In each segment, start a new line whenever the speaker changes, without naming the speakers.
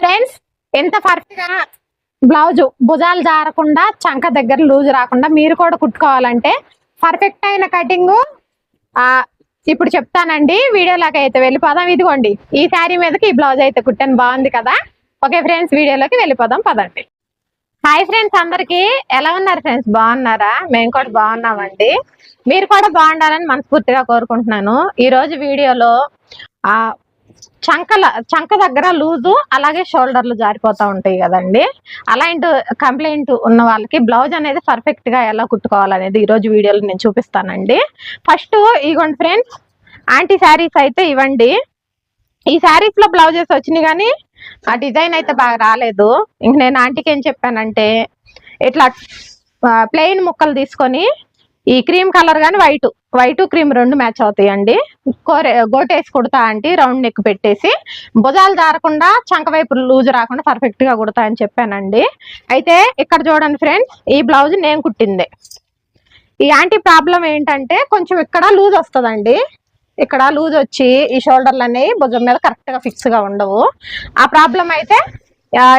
Friends ఎంత పర్ఫెక్ట్గా blouse భుజాలు జారకుండా చంక దగ్గర లూజ్ రాకుండా మీరు కూడా కుట్టుకోవాలంటే పర్ఫెక్ట్ అయిన కటింగ్. ఆ ఇప్పుడు చెప్తానండి వీడియోలోకి అయితే వెళ్ళిపోదాం. ఇదిగోండి ఈ శారీ మీదకి ఈ బ్లౌజ్ అయితే కుట్టాను. బాగుంది కదా? ఓకే ఫ్రెండ్స్ వీడియోలోకి వెళ్ళిపోదాం పదండి. హాయ్ ఫ్రెండ్స్ అందరికి. ఎలా ఉన్నారు ఫ్రెండ్స్? బాగున్నారా? మేము కూడా బాగున్నామండి. మీరు కూడా బాగుండాలని మనస్ఫూర్తిగా కోరుకుంటున్నాను. ఈ రోజు వీడియోలో ఆ చంకల చంక దగ్గర లూజు అలాగే షోల్డర్లు జారిపోతా ఉంటాయి కదండి. అలాంటి కంప్లైంట్ ఉన్న వాళ్ళకి బ్లౌజ్ అనేది పర్ఫెక్ట్గా ఎలా కుట్టుకోవాలనేది ఈ రోజు వీడియోలో నేను చూపిస్తానండి. ఫస్ట్ ఇగోండి ఫ్రెండ్స్ ఆంటీ శారీస్ అయితే ఇవ్వండి. ఈ శారీస్లో బ్లౌజెస్ వచ్చినాయి కానీ ఆ డిజైన్ అయితే బాగా రాలేదు. ఇంక నేను ఆంటీకి ఏం చెప్పానంటే ఇట్లా ప్లెయిన్ ముక్కలు తీసుకొని ఈ క్రీమ్ కలర్ కానీ వైట్ వైట్ క్రీమ్ రెండు మ్యాచ్ అవుతాయండి. కోరే గోటేసి కుడతా అంటే రౌండ్ నెక్ పెట్టేసి. భుజాలు జారకుండా చంక వైపు లూజ్ రాకుండా పర్ఫెక్ట్గా కుడతా అని చెప్పానండి. అయితే ఇక్కడ చూడండి ఫ్రెండ్స్ ఈ బ్లౌజ్ నేను కుట్టింది. ఈ యాంటీ ప్రాబ్లం ఏంటంటే కొంచెం ఇక్కడ లూజ్ వస్తుందండి. ఇక్కడ లూజ్ వచ్చి ఈ షోల్డర్లు అనేవి భుజం మీద కరెక్ట్గా ఫిక్స్గా ఉండవు. ఆ ప్రాబ్లం అయితే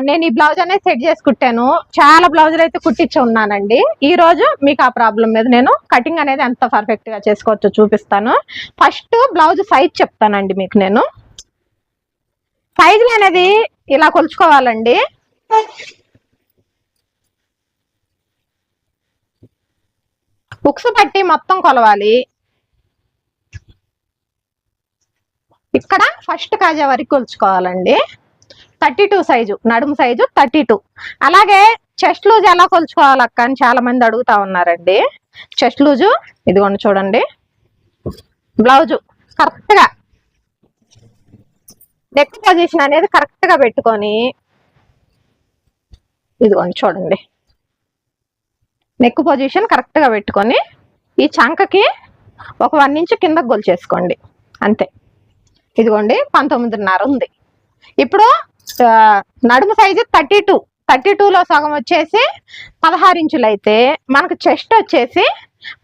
నేను ఈ బ్లౌజ్ అనేది సెట్ చేసి కుట్టాను చాలా బ్లౌజులు అయితే కుట్టించి ఉన్నానండి. ఈ రోజు మీకు ఆ ప్రాబ్లం మీద నేను కటింగ్ అనేది ఎంత పర్ఫెక్ట్గా చేసుకోవచ్చో చూపిస్తాను. ఫస్ట్ బ్లౌజ్ సైజ్ చెప్తానండి మీకు నేను. సైజులు అనేది ఇలా కొలుచుకోవాలండి. బుక్స్ పట్టి మొత్తం కొలవాలి. ఇక్కడ ఫస్ట్ కాజా వరకు కొలుచుకోవాలండి. థర్టీ టూ సైజు నడుము సైజు థర్టీ టూ. అలాగే చెస్ట్ లూజ్ ఎలా కొలుచుకోవాలి అక్క అని చాలా మంది అడుగుతా ఉన్నారండి. చెస్ట్ లూజు ఇదిగోండి చూడండి. బ్లౌజు కరెక్ట్గా నెక్ పొజిషన్ అనేది కరెక్ట్గా పెట్టుకొని ఇదిగోండి చూడండి. నెక్ పొజిషన్ కరెక్ట్గా పెట్టుకొని ఈ చంకకి ఒక వన్ ఇంచ్ కింద గొలిచేసుకోండి. అంతే. ఇదిగోండి పంతొమ్మిదిన్నర ఉంది. ఇప్పుడు నడుము సైజు థర్టీ టూ. థర్టీ లో సగం వచ్చేసి పదహారు ఇంచులు అయితే మనకు చెస్ట్ వచ్చేసి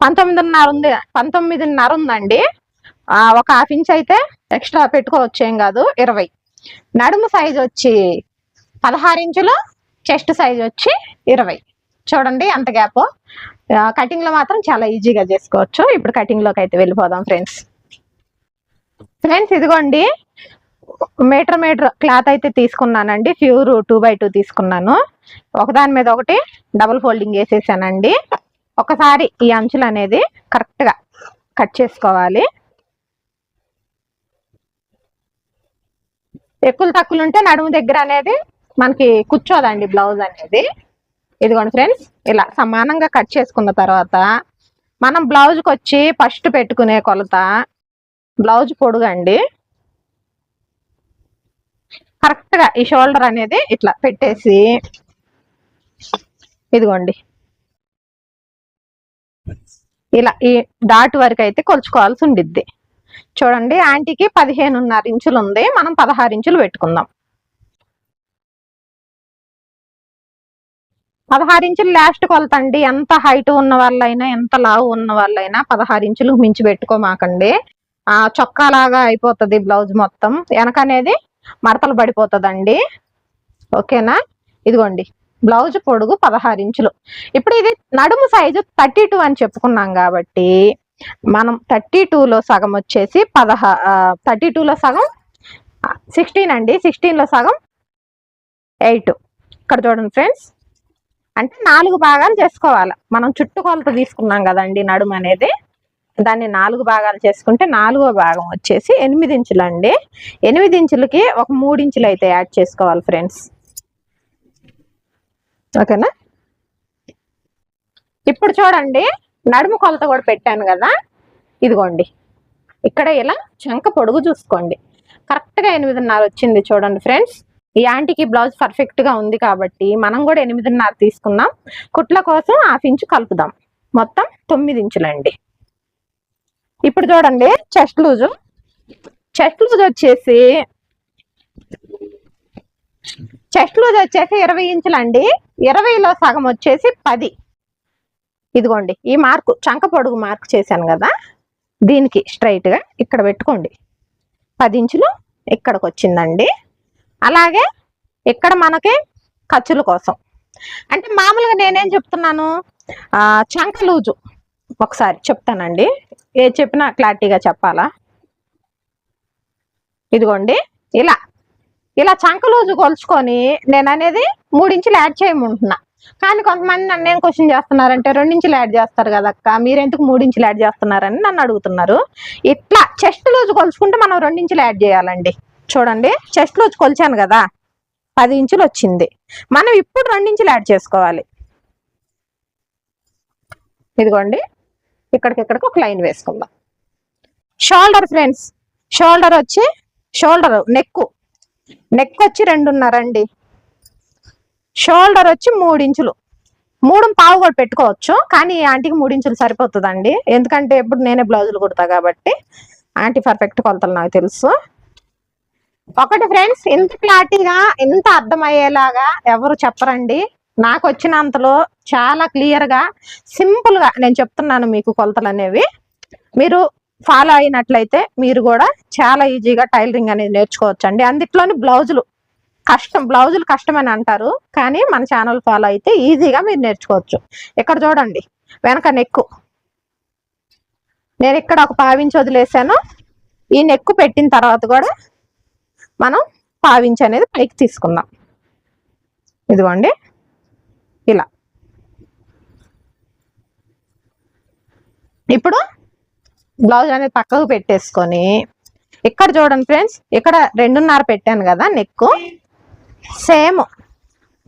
పంతొమ్మిదిన్నర ఉంది. పంతొమ్మిదిన్నర ఉందండి. ఒక హాఫ్ ఇంచ్ అయితే ఎక్స్ట్రా పెట్టుకోవచ్చు ఏం కాదు ఇరవై. నడుము సైజు వచ్చి పదహారు ఇంచులు చెస్ట్ సైజ్ వచ్చి ఇరవై. చూడండి అంత గ్యాప్. కటింగ్లో మాత్రం చాలా ఈజీగా చేసుకోవచ్చు. ఇప్పుడు కటింగ్లోకి అయితే వెళ్ళిపోదాం ఫ్రెండ్స్. ఫ్రెండ్స్ ఇదిగోండి. మీటర్ మీటర్ క్లాత్ అయితే తీసుకున్నానండి. ప్యూర్ టూ బై టూ తీసుకున్నాను. ఒకదాని మీద ఒకటి డబుల్ ఫోల్డింగ్ వేసేసానండి. ఒకసారి ఈ అంచులు అనేది కరెక్ట్గా కట్ చేసుకోవాలి. ఎక్కువ తక్కువలు ఉంటే నడుము దగ్గర అనేది మనకి కూర్చోదండి బ్లౌజ్ అనేది. ఇదిగోండి ఫ్రెండ్స్ ఇలా సమానంగా కట్ చేసుకున్న తర్వాత మనం బ్లౌజ్కి వచ్చి ఫస్ట్ పెట్టుకునే కొలత బ్లౌజ్ పొడుగండి. కరెక్ట్గా ఈ షోల్డర్ అనేది ఇట్లా పెట్టేసి ఇదిగోండి. ఇలా ఈ డాట్ వరకు అయితే కొలుచుకోవాల్సి ఉండిద్ది. చూడండి ఆంటీకి పదిహేనున్నర ఇంచులు ఉంది. మనం పదహారు ఇంచులు పెట్టుకుందాం. పదహారు ఇంచులు లాస్ట్ కొలతండి. ఎంత హైట్ ఉన్న వాళ్ళైనా ఎంత లావు ఉన్న వాళ్ళైనా పదహారు ఇంచులు మించి పెట్టుకోమాకండి. ఆ చొక్కా లాగా అయిపోతుంది బ్లౌజ్ మొత్తం. వెనక అనేది మడతలు పడిపోతుందండి. ఓకేనా? ఇదిగోండి. బ్లౌజ్ పొడుగు పదహారు ఇంచులు. ఇప్పుడు ఇది నడుము సైజు థర్టీ టూ అని చెప్పుకున్నాం కాబట్టి మనం థర్టీ టూలో సగం వచ్చేసి పదహా థర్టీ టూలో సగం సిక్స్టీన్ అండి. సిక్స్టీన్లో సగం ఎయిట్. ఇక్కడ చూడండి ఫ్రెండ్స్. అంటే నాలుగు భాగాలు చేసుకోవాలి. మనం చుట్టుకొలత తీసుకున్నాం కదండి నడుము అనేది. దాన్ని నాలుగు భాగాలు చేసుకుంటే నాలుగో భాగం వచ్చేసి ఎనిమిది ఇంచులు అండి ఎనిమిది ఇంచులకి ఒక మూడు ఇంచులు అయితే యాడ్ చేసుకోవాలి ఫ్రెండ్స్. ఓకేనా? ఇప్పుడు చూడండి నడుము కొలత కూడా పెట్టాను కదా. ఇదిగోండి. ఇక్కడ ఇలా చంక పొడుగు చూసుకోండి. కరెక్ట్గా ఎనిమిదిన్నర వచ్చింది చూడండి ఫ్రెండ్స్. ఈ యాంటీకి బ్లౌజ్ పర్ఫెక్ట్గా ఉంది కాబట్టి మనం కూడా ఎనిమిదిన్నర తీసుకున్నాం కుట్ల కోసం హాఫ్ ఇంచు కలుపుదాం. మొత్తం తొమ్మిది ఇంచులండి. ఇప్పుడు చూడండి చెస్ట్ లూజు చెస్ట్ లూజ్ వచ్చేసి చెస్ట్ లూజ్ వచ్చేసి ఇరవై ఇంచులండి ఇరవైలో సగం వచ్చేసి పది. ఇదిగోండి ఈ మార్కు చంక పొడుగు మార్క్ చేశాను కదా. దీనికి స్ట్రైట్గా ఇక్కడ పెట్టుకోండి. పది ఇంచులు ఇక్కడికి వచ్చిందండి. అలాగే ఇక్కడ మనకి ఖర్చుల కోసం. అంటే మామూలుగా నేనేం చెప్తున్నాను? చంక లూజు. ఒకసారి చెప్తానండి. ఏ చెప్పినా క్లారిటీగా చెప్పాలా? ఇదిగోండి. ఇలా. ఇలా చంక లూజు కొలుచుకొని నేను అనేది మూడించులు యాడ్ చేయమంటున్నా. కానీ కొంతమంది నన్ను ఏం క్వశ్చన్ చేస్తున్నారంటే రెండించులు యాడ్ చేస్తారు కదా అక్క మీరెందుకు మూడించులు యాడ్ చేస్తున్నారని నన్ను అడుగుతున్నారు. ఇట్లా చెస్ట్ లూజు కొలుచుకుంటే మనం రెండించులు యాడ్ చేయాలండి. చూడండి. చెస్ట్ లూజ్ కొలిచాను కదా. పది ఇంచులు వచ్చింది. మనం ఇప్పుడు రెండించులు యాడ్ చేసుకోవాలి. ఇదిగోండి. ఇక్కడికి ఇక్కడికి ఒక లైన్ వేసుకుందాం. షోల్డర్ ఫ్రెండ్స్ షోల్డర్ వచ్చి షోల్డర్ నెక్ నెక్ వచ్చి రెండున్నర అండి. షోల్డర్ వచ్చి మూడు ఇంచులు మూడు పావు కూడా పెట్టుకోవచ్చు కానీ ఆంటీకి మూడు ఇంచులు సరిపోతుందండి. ఎందుకంటే ఎప్పుడు నేనే బ్లౌజులు కుడతా కాబట్టి ఆంటీ పర్ఫెక్ట్ కొలతలు నాకు తెలుసు. ఒకటి ఫ్రెండ్స్ ఇంత క్లారిటీగా ఇంత అర్థమయ్యేలాగా ఎవరు చెప్పరండి. నాకు వచ్చినంతలో చాలా క్లియర్గా సింపుల్గా నేను చెప్తున్నాను మీకు కొలతలు అనేవి. మీరు ఫాలో అయినట్లయితే మీరు కూడా చాలా ఈజీగా టైలరింగ్ అనేది నేర్చుకోవచ్చు అండి అందుట్లోని బ్లౌజులు కష్టం బ్లౌజులు కష్టం అని అంటారు. కానీ మన ఛానల్ ఫాలో అయితే ఈజీగా మీరు నేర్చుకోవచ్చు. ఇక్కడ చూడండి వెనక నెక్కు. నేను ఇక్కడ ఒక పావించి వదిలేసాను. ఈ నెక్కు పెట్టిన తర్వాత కూడా మనం పావించి అనేది పైకి తీసుకుందాం. ఇదిగోండి. ఇలా. ఇప్పుడు బ్లౌజ్ అనేది పక్కకు పెట్టేసుకొని ఇక్కడ చూడండి ఫ్రెండ్స్ ఇక్కడ రెండున్నర పెట్టాను కదా నెక్ సేమ్.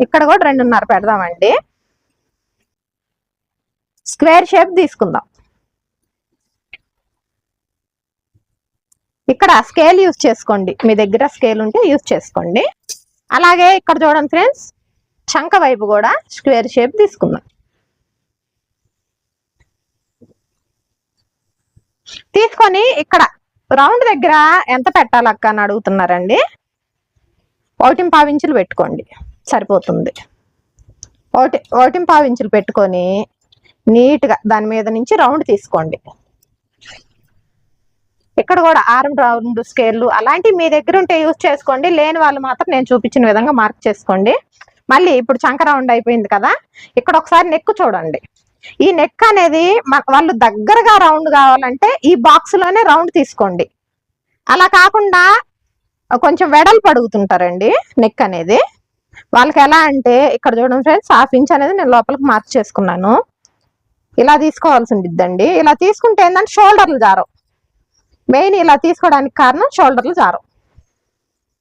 ఇక్కడ కూడా రెండున్నర పెడదామండి. స్క్వేర్ షేప్ తీసుకుందాం. ఇక్కడ స్కేల్ యూజ్ చేసుకోండి. మీ దగ్గర స్కేల్ ఉంటే యూజ్ చేసుకోండి. అలాగే ఇక్కడ చూడండి ఫ్రెండ్స్ చంక వైపు కూడా స్క్వేర్ షేప్ తీసుకుందాం. తీసుకొని ఇక్కడ రౌండ్ దగ్గర ఎంత పెట్టాలక్క అని అడుగుతున్నారండి? ఒకటి పావించులు పెట్టుకోండి. సరిపోతుంది. ఒకటి ఒకటి పావించులు పెట్టుకొని నీట్గా దాని మీద నుంచి రౌండ్ తీసుకోండి. ఇక్కడ కూడా ఆరు రౌండ్ స్కేళ్ళు అలాంటివి మీ దగ్గర ఉంటే యూజ్ చేసుకోండి. లేని వాళ్ళు మాత్రం నేను చూపించిన విధంగా మార్క్ చేసుకోండి. మళ్ళీ ఇప్పుడు చంకరౌండ్ అయిపోయింది కదా ఇక్కడ ఒకసారి నెక్ చూడండి. ఈ నెక్ అనేది వాళ్ళు దగ్గరగా రౌండ్ కావాలంటే ఈ బాక్స్లోనే రౌండ్ తీసుకోండి. అలా కాకుండా కొంచెం వెడల్పు అడుగుతుంటారండి నెక్ అనేది. వాళ్ళకి ఎలా అంటే ఇక్కడ చూడండి ఫ్రెండ్స్ హాఫ్ ఇంచ్ అనేది నేను లోపలికి మార్క్ చేసుకున్నాను. ఇలా తీసుకోవాల్సి ఉండిద్దండి ఇలా తీసుకుంటే ఏంటంటే షోల్డర్లు జారవు. మెయిన్ ఇలా తీసుకోవడానికి కారణం షోల్డర్లు జారవు.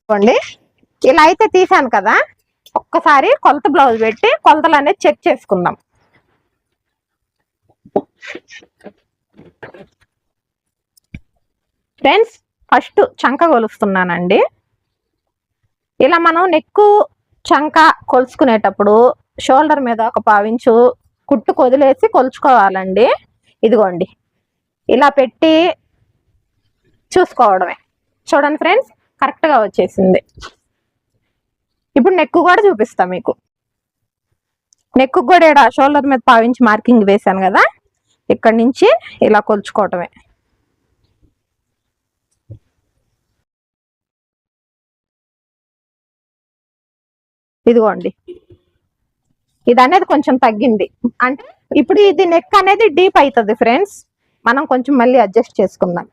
చూడండి. ఇలా అయితే తీసాను కదా. ఒక్కసారి కొలత బ్లౌజ్ పెట్టి కొలతలు అనేది చెక్ చేసుకుందాం. ఫ్రెండ్స్ ఫస్ట్ చంక కొలుస్తున్నానండి. ఇలా మనం నెక్కు చంక కొలుచుకునేటప్పుడు షోల్డర్ మీద ఒక పావించు కుట్టు కొదిలేసి కొలుచుకోవాలండి. ఇదిగోండి. ఇలా పెట్టి చూసుకోవడమే. చూడండి ఫ్రెండ్స్ కరెక్ట్గా వచ్చేసింది. ఇప్పుడు నెక్కు కూడా చూపిస్తా మీకు. నెక్కు కూడా ఈడ షోల్డర్ మీద పావించి మార్కింగ్ వేశాను కదా? ఇక్కడి నుంచి ఇలా కొలుచుకోవటమే. ఇదిగోండి. ఇది అనేది కొంచెం తగ్గింది. అంటే ఇప్పుడు ఇది నెక్ అనేది డీప్ అవుతుంది ఫ్రెండ్స్. మనం కొంచెం మళ్ళీ అడ్జస్ట్ చేసుకుందాం.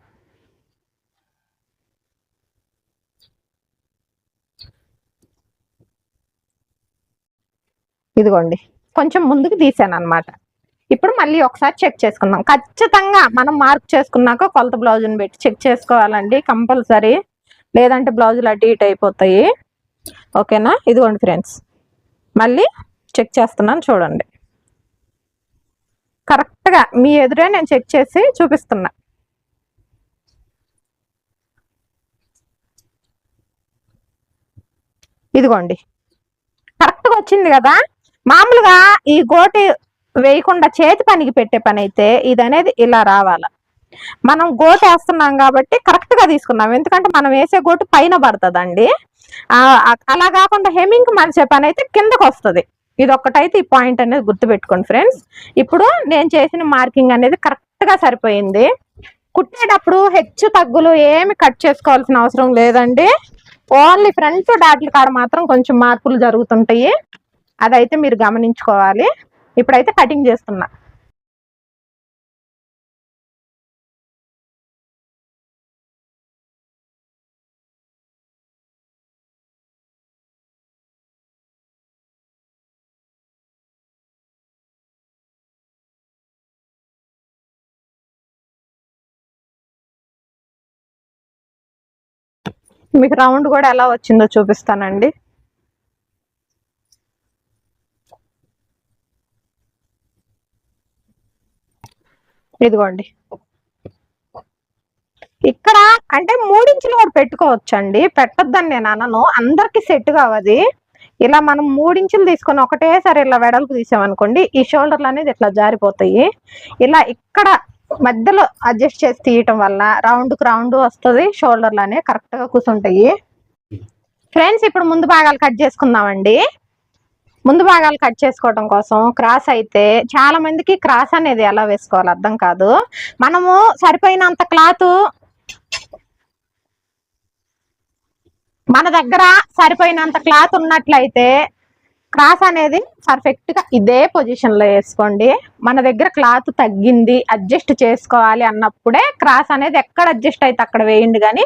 ఇదిగోండి. కొంచెం ముందుకు తీసాను అనమాట ఇప్పుడు మళ్ళీ ఒకసారి చెక్ చేసుకుందాం. ఖచ్చితంగా మనం మార్క్ చేసుకున్నాక కొలత బ్లౌజ్ని పెట్టి చెక్ చేసుకోవాలండి కంపల్సరీ. లేదంటే బ్లౌజులు అటు ఇటు అయిపోతాయి. ఓకేనా? ఇదిగోండి ఫ్రెండ్స్. మళ్ళీ చెక్ చేస్తున్నాను చూడండి. కరెక్ట్గా మీ ఎదురే నేను చెక్ చేసి చూపిస్తున్నా. ఇదిగోండి. కరెక్ట్గా వచ్చింది కదా? మామూలుగా ఈ గోటి వేయకుండా చేతి పనికి పెట్టే పని అయితే ఇది అనేది ఇలా రావాలి. మనం గోటు వేస్తున్నాం కాబట్టి కరెక్ట్గా తీసుకున్నాం. ఎందుకంటే మనం వేసే గోటు పైన పడుతుందండి. అలా కాకుండా హెమింగ్ మలిచే పని అయితే కిందకు వస్తుంది. ఇది ఒక్కటైతే ఈ పాయింట్ అనేది గుర్తుపెట్టుకోండి ఫ్రెండ్స్ ఇప్పుడు నేను చేసిన మార్కింగ్ అనేది కరెక్ట్గా సరిపోయింది. కుట్టేటప్పుడు హెచ్చు తగ్గులు ఏమి కట్ చేసుకోవాల్సిన అవసరం లేదండి. ఓన్లీ ఫ్రంట్ డాట్ల కాడ మాత్రం కొంచెం మార్పులు జరుగుతుంటాయి. అదైతే మీరు గమనించుకోవాలి. ఇప్పుడైతే కటింగ్ చేస్తున్నా. మీకు రౌండ్ కూడా ఎలా వచ్చిందో చూపిస్తానండి. ఇదిగోండి. ఇక్కడ అంటే మూడించులు కూడా పెట్టుకోవచ్చు అండి పెట్టొద్దని నేను అనను. అందరికి సెట్ కావది. ఇలా మనం మూడించులు తీసుకొని ఒకటేసారి ఇలా వెడల్పు తీసామనుకోండి ఈ షోల్డర్లు అనేది ఇట్లా జారిపోతాయి. ఇలా ఇక్కడ మధ్యలో అడ్జస్ట్ చేసి తీయటం వల్ల రౌండ్కి రౌండ్ వస్తుంది షోల్డర్లు అనేవి కరెక్ట్గా కూర్చుంటాయి ఫ్రెండ్స్ ఇప్పుడు ముందు భాగాలు కట్ చేసుకుందామండి. ముందు భాగాలు కట్ చేసుకోవడం కోసం క్రాస్ అయితే చాలా మందికి క్రాస్ అనేది ఎలా వేసుకోవాలి అర్థం కాదు. మనము సరిపోయినంత క్లాత్ మన దగ్గర సరిపోయినంత క్లాత్ ఉన్నట్లయితే క్రాస్ అనేది పర్ఫెక్ట్గా ఇదే పొజిషన్లో వేసుకోండి. మన దగ్గర క్లాత్ తగ్గింది అడ్జస్ట్ చేసుకోవాలి అన్నప్పుడే క్రాస్ అనేది ఎక్కడ అడ్జస్ట్ అయితే అక్కడ వేయండి కానీ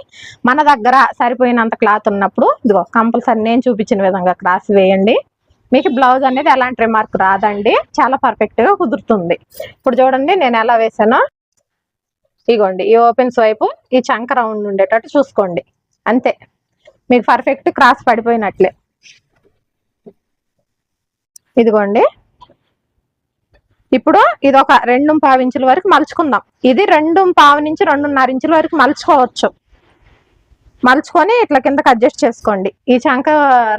మన దగ్గర సరిపోయినంత క్లాత్ ఉన్నప్పుడు ఇదిగో కంపల్సరీ నేను చూపించిన విధంగా క్రాస్ వేయండి. మీకు బ్లౌజ్ అనేది ఎలాంటి రిమార్క్ రాదండి. చాలా పర్ఫెక్ట్గా కుదురుతుంది. ఇప్పుడు చూడండి నేను ఎలా వేసానో. ఇగోండి ఈ ఓపెన్స్ వైపు ఈ చంక రౌండ్ ఉండేటట్టు చూసుకోండి. అంతే. మీకు పర్ఫెక్ట్ క్రాస్ పడిపోయినట్లే. ఇదిగోండి. ఇప్పుడు ఇది ఒక రెండు పావు ఇంచుల వరకు మలుచుకుందాం. ఇది రెండు పావు నుంచి రెండున్నర ఇంచుల వరకు మలుచుకోవచ్చు. మలుచుకొని ఇట్లా కిందకి అడ్జస్ట్ చేసుకోండి. ఈ చంక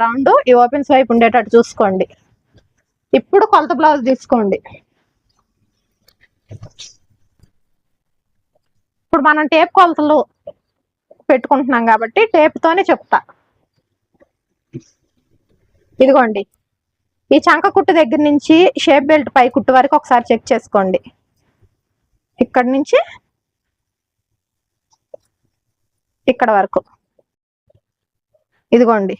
రౌండ్ ఈ ఓపెన్స్ వైపు ఉండేటట్టు చూసుకోండి. ఇప్పుడు కొలత బ్లౌజ్ తీసుకోండి. ఇప్పుడు మనం టేప్ కొలతలు పెట్టుకుంటున్నాం కాబట్టి టేప్తోనే చెప్తా. ఇదిగోండి. ఈ చంక కుట్టు దగ్గర నుంచి షేప్ బెల్ట్ పై కుట్టు వరకు ఒకసారి చెక్ చేసుకోండి. ఇక్కడ నుంచి ఇక్కడ వరకు. ఇదిగోండి.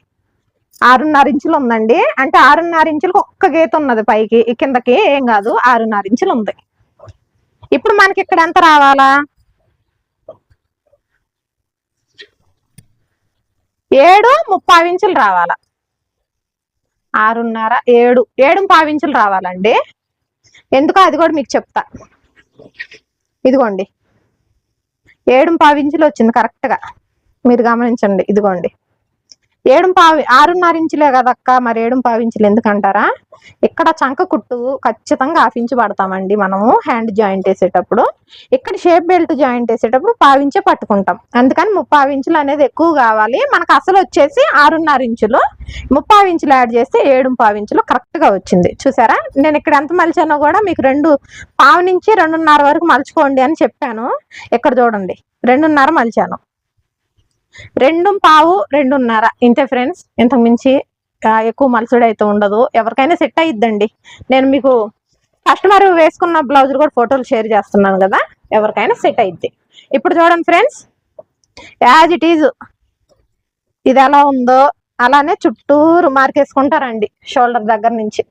ఆరున్నర ఇంచులు ఉందండి. అంటే ఆరున్నర ఇంచులకు ఒక్క గీత ఉన్నది పైకి కిందకి ఏం కాదు ఆరున్నర ఇంచులు ఉంది. ఇప్పుడు మనకి ఇక్కడ ఎంత రావాలా? ఏడు ముప్పావు ఇంచులు రావాలా. ఆరున్నర ఏడు ఏడు పావు ఇంచులు రావాలండి. ఎందుకో అది కూడా మీకు చెప్తా. ఇదిగోండి. ఏడు పావు ఇంచులు వచ్చింది కరెక్ట్గా మీరు గమనించండి. ఇదిగోండి. ఏడు పావి ఆరున్నర ఇంచులే కదక్క మరి ఏడు పావించులు ఎందుకంటారా? ఇక్కడ చంక కుట్టు ఖచ్చితంగా హాఫ్ ఇంచు పడతామండి మనము హ్యాండ్ జాయింట్ వేసేటప్పుడు. ఇక్కడ షేప్ బెల్ట్ జాయింట్ వేసేటప్పుడు పావించే పట్టుకుంటాం. అందుకని ముప్పావించులు అనేది ఎక్కువ కావాలి. మనకు అసలు వచ్చేసి ఆరున్నర ఇంచులు. ముప్పావించులు యాడ్ చేస్తే ఏడు పావు ఇంచులు వచ్చింది. చూసారా? నేను ఇక్కడ ఎంత మలిచానో కూడా మీకు రెండు పావు నుంచి రెండున్నర వరకు మలుచుకోండి అని చెప్పాను. ఇక్కడ చూడండి రెండున్నర మలిచాను. రెండు పావు రెండున్నర. ఇంతే ఫ్రెండ్స్ ఇంతకు మించి ఎక్కువ మలసుడు అయితే ఉండదు. ఎవరికైనా సెట్ అయిద్దండి. నేను మీకు కస్టమర్ వేసుకున్న బ్లౌజులు కూడా ఫోటోలు షేర్ చేస్తున్నాను కదా ఎవరికైనా సెట్ అయిద్ది. ఇప్పుడు చూడండి ఫ్రెండ్స్ యాజ్ ఇట్ ఈజ్ ఇది ఎలా ఉందో అలానే చుట్టూరు మార్కేసుకుంటారండి షోల్డర్ దగ్గర నుంచి.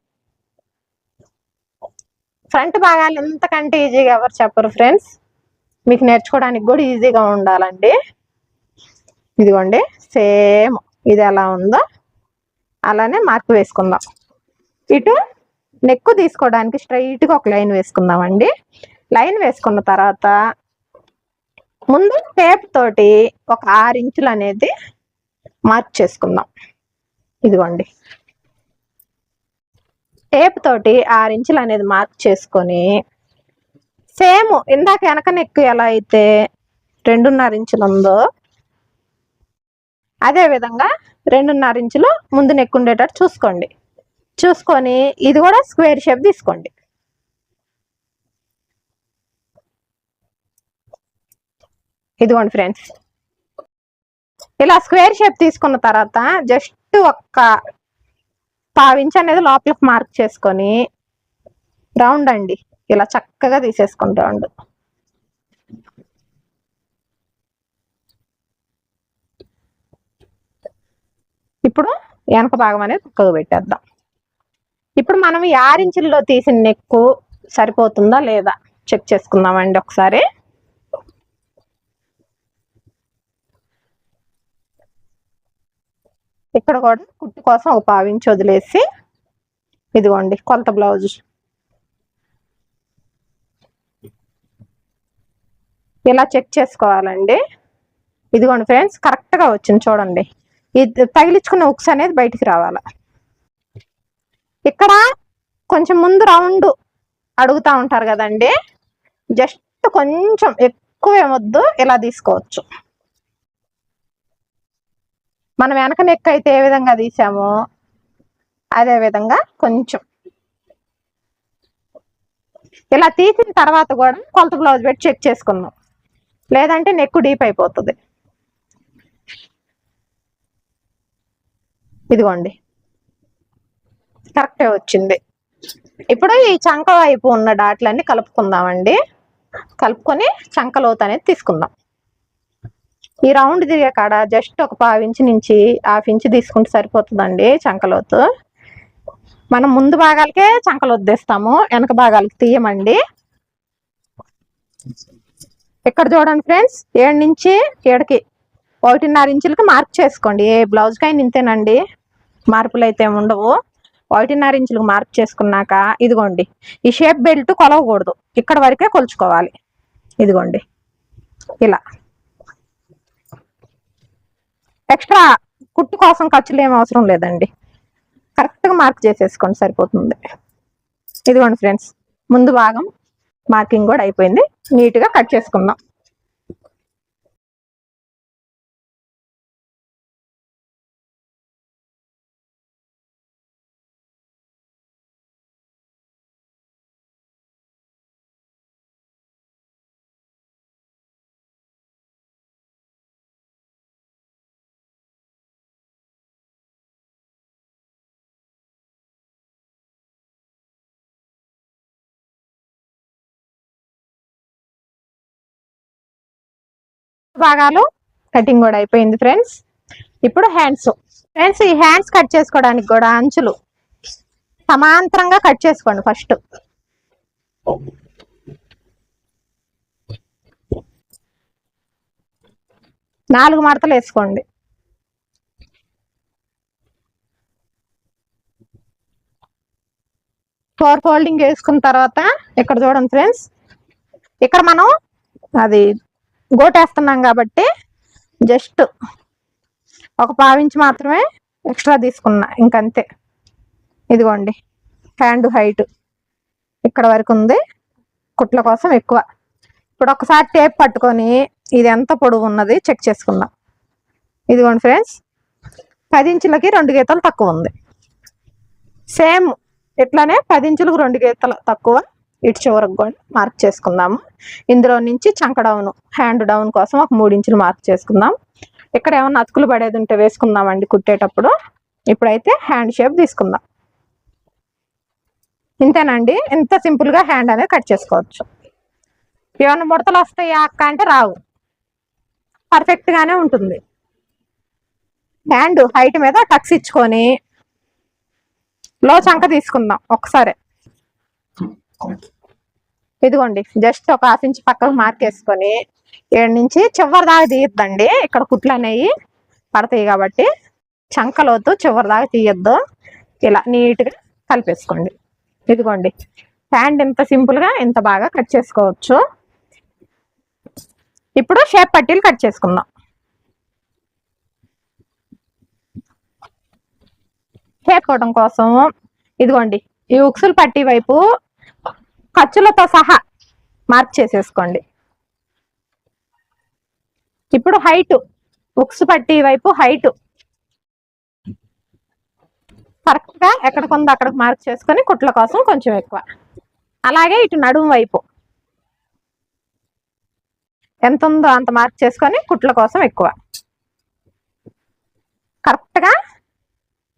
ఫ్రంట్ భాగాలు ఎంతకంటే ఈజీగా ఎవరు చెప్పరు ఫ్రెండ్స్ మీకు నేర్చుకోవడానికి కూడా ఈజీగా ఉండాలండి. ఇదిగోండి సేమ్ ఇది ఎలా ఉందో అలానే మార్క్ వేసుకుందాం. ఇటు నెక్కు తీసుకోవడానికి స్ట్రైట్గా ఒక లైన్ వేసుకుందామండి. లైన్ వేసుకున్న తర్వాత ముందు టేప్ తోటి ఒక ఆరు ఇంచులు అనేది మార్క్ చేసుకుందాం. ఇదిగోండి. టేప్ తోటి ఆరు ఇంచులు అనేది మార్క్ చేసుకొని సేమ్ ఇందాక వెనక నెక్ ఎలా అయితే రెండున్నర ఇంచులు ఉందో అదే విధంగా రెండున్నర ఇంచులు ముందు నెక్కుండేటట్టు చూసుకోండి. చూసుకొని ఇది కూడా స్క్వేర్ షేప్ తీసుకోండి. ఇదిగోండి ఫ్రెండ్స్ ఇలా స్క్వేర్ షేప్ తీసుకున్న తర్వాత జస్ట్ ఒక్క పావించి అనేది లోపలికి మార్క్ చేసుకొని రౌండ్ అండి. ఇలా చక్కగా తీసేసుకోండి రౌండ్ ఇప్పుడు వెనక భాగం అనేది పక్కకు పెట్టేద్దాం. ఇప్పుడు మనం ఈ ఆరించుల్లో తీసిన నెక్కు సరిపోతుందా లేదా? చెక్ చేసుకుందామండి ఒకసారి. ఇక్కడ కూడా కుట్టు కోసం ఒక పావించి వదిలేసి ఇదిగోండి కొలత బ్లౌజ్. ఇలా చెక్ చేసుకోవాలండి. ఇదిగోండి ఫ్రెండ్స్ కరెక్ట్గా వచ్చింది చూడండి. తగిలించుకున్న ఉక్స్ అనేది బయటికి రావాలి? ఇక్కడ కొంచెం ముందు రౌండ్ అడుగుతా ఉంటారు కదండి. జస్ట్ కొంచెం ఎక్కువ ఏమొద్దు ఇలా తీసుకోవచ్చు. మనం వెనక నెక్ అయితే ఏ విధంగా తీసామో అదే విధంగా కొంచెం. ఇలా తీసిన తర్వాత కూడా కొలత బ్లౌజ్ పెట్టి చెక్ చేసుకున్నాం లేదంటే నెక్ డీప్ అయిపోతుంది. ఇదిగోండి. కరెక్టే వచ్చింది. ఇప్పుడు ఈ చంక వైపు ఉన్న డాట్లన్నీ కలుపుకుందామండి. కలుపుకొని చంక లోతు అనేది తీసుకుందాం. ఈ రౌండ్ తిరిగే కాడ జస్ట్ ఒక పావు ఇంచు నుంచి హాఫ్ ఇంచు తీసుకుంటే సరిపోతుందండి చంకలోతు మనం ముందు భాగాలకే చంకలోతు తీస్తాము వెనక భాగాలకి తీయమండి. ఇక్కడ చూడండి ఫ్రెండ్స్ ఏడు నుంచి ఏడుకి ఒకటిన్నర ఇంచులకి మార్క్ చేసుకోండి. ఏ బ్లౌజ్కి అయినా ఇంతేనండి. మార్పులు అయితే ఉండవు. ఒకటిన్నర ఇంచులకు మార్పు చేసుకున్నాక ఇదిగోండి ఈ షేప్ బెల్ట్ కొలవకూడదు. ఇక్కడ వరకే కొలుచుకోవాలి. ఇదిగోండి ఇలా. ఎక్స్ట్రా కుట్టు కోసం ఖర్చులు ఏం అవసరం లేదండి. కరెక్ట్గా మార్క్ చేసేసుకోండి సరిపోతుంది. ఇదిగోండి ఫ్రెండ్స్ ముందు భాగం మార్కింగ్ కూడా అయిపోయింది. నీట్గా కట్ చేసుకుందాం. భాగాలు కటింగ్ కూడా అయిపోయింది ఫ్రెండ్స్. ఇప్పుడు హ్యాండ్స్. ఫ్రెండ్స్ ఈ హ్యాండ్స్ కట్ చేసుకోవడానికి కూడా అంచులు. సమాంతరంగా కట్ చేసుకోండి ఫస్ట్. నాలుగు మడతలు వేసుకోండి. ఫోర్ ఫోల్డింగ్ వేసుకున్న తర్వాత ఇక్కడ చూడండి ఫ్రెండ్స్. ఇక్కడ మనం అది గోటేస్తున్నాం కాబట్టి జస్ట్ ఒక పావించి మాత్రమే ఎక్స్ట్రా తీసుకున్నా ఇంకంతే. ఇదిగోండి హ్యాండ్ హైట్ ఇక్కడ వరకు ఉంది కుట్ల కోసం ఎక్కువ. ఇప్పుడు ఒకసారి టేప్ పట్టుకొని ఇది ఎంత పొడవు ఉన్నది చెక్ చేసుకుందాం. ఇదిగోండి ఫ్రెండ్స్ పది ఇంచులకి రెండు గీతలు తక్కువ ఉంది. సేమ్ ఇట్లానే పది ఇంచులకు రెండు గీతలు తక్కువ ఇటు చివరకు కూడా మార్క్ చేసుకుందాము. ఇందులో నుంచి చంక డౌన్ హ్యాండ్ డౌన్ కోసం ఒక మూడు ఇంచులు మార్క్ చేసుకుందాం. ఇక్కడ ఏమన్నా అతుకులు పడేది ఉంటే వేసుకుందామండి కుట్టేటప్పుడు. ఇప్పుడైతే హ్యాండ్ షేప్ తీసుకుందాం. ఇంతేనండి. ఇంత సింపుల్గా హ్యాండ్ అనేది కట్ చేసుకోవచ్చు. ఏమైనా ముడతలు వస్తాయా అక్క అంటే రావు. పర్ఫెక్ట్గానే ఉంటుంది. హ్యాండ్ హైట్ మీద టక్స్ ఇచ్చుకొని లో చంక తీసుకుందాం. ఒకసారి. ఇదిగోండి జస్ట్ ఒక హాఫ్ ఇంచ్ పక్కకు మార్క్ వేసుకొని ఏడు నుంచి చివరి దాకా తీయద్దండి. ఇక్కడ కుట్లు అనేవి పడతాయి కాబట్టి చంకలోతు చివరి దాకా తీయద్దు. ఇలా నీట్గా కలిపేసుకోండి. ఇదిగోండి ప్యాంట్ ఇంత సింపుల్గా ఇంత బాగా కట్ చేసుకోవచ్చు. ఇప్పుడు షేప్ పట్టీలు కట్ చేసుకుందాం. షేప్ కోవడం కోసం ఇదిగోండి ఈ ఉక్సులు పట్టీ వైపు ఖర్చులతో సహా మార్క్ చేసేసుకోండి. ఇప్పుడు హైట్ ఉక్స్ పట్టీ వైపు హైట్. కరెక్ట్గా ఎక్కడికి ఉందో అక్కడికి మార్క్ చేసుకొని కుట్ల కోసం కొంచెం ఎక్కువ. అలాగే ఇటు నడుము వైపు. ఎంత ఉందో అంత మార్క్ చేసుకొని కుట్ల కోసం ఎక్కువ. కరెక్ట్గా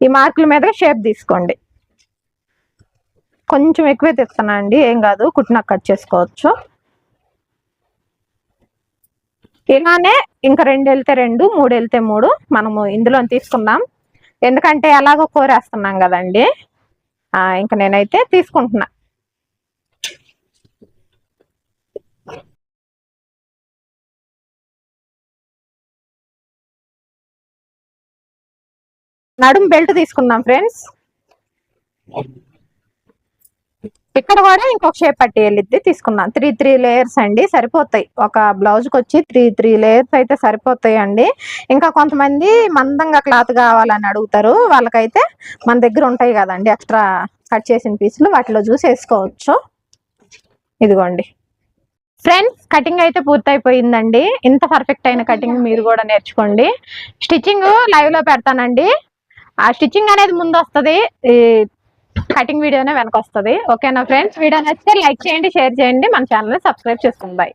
ఈ మార్కుల మీదగా షేప్ తీసుకోండి. కొంచెం ఎక్కువే తెస్తున్నా అండి ఏం కాదు కుట్టినాక కట్ చేసుకోవచ్చు. ఇలానే ఇంకా రెండు వెళ్తే రెండు మూడు వెళ్తే మూడు మనము ఇందులో తీసుకుందాం. ఎందుకంటే ఎలాగో కోరేస్తున్నాం కదండి. ఇంకా ఇంక నేనైతే తీసుకుంటున్నా. నడుం బెల్ట్ తీసుకుందాం ఫ్రెండ్స్. ఇక్కడ కూడా ఇంకొక షేప్ పట్టి వెళ్ళిద్ది తీసుకున్నాం. త్రీ త్రీ లేయర్స్ అండి. సరిపోతాయి. ఒక బ్లౌజ్కి వచ్చి త్రీ త్రీ లేయర్స్ అయితే సరిపోతాయి అండి ఇంకా కొంతమంది మందంగా క్లాత్ కావాలని అడుగుతారు. వాళ్ళకైతే మన దగ్గర ఉంటాయి కదండి. ఎక్స్ట్రా కట్ చేసిన పీసులు వాటిలో చూసి వేసుకోవచ్చు. ఇదిగోండి. ఫ్రెండ్స్ కటింగ్ అయితే పూర్తయిపోయిందండి. ఇంత పర్ఫెక్ట్ అయిన కటింగ్ మీరు కూడా నేర్చుకోండి. స్టిచ్చింగ్ లైవ్లో పెడతానండి. ఆ స్టిచ్చింగ్ అనేది ముందు వస్తుంది కటింగ్ వీడియోనే వెనక వస్తుంది ఓకేనా ఫ్రెండ్స్? వీడియో నచ్చితే లైక్ చేయండి షేర్ చేయండి. మన ఛానల్ని సబ్స్క్రైబ్ చేసుకోండి. బాయ్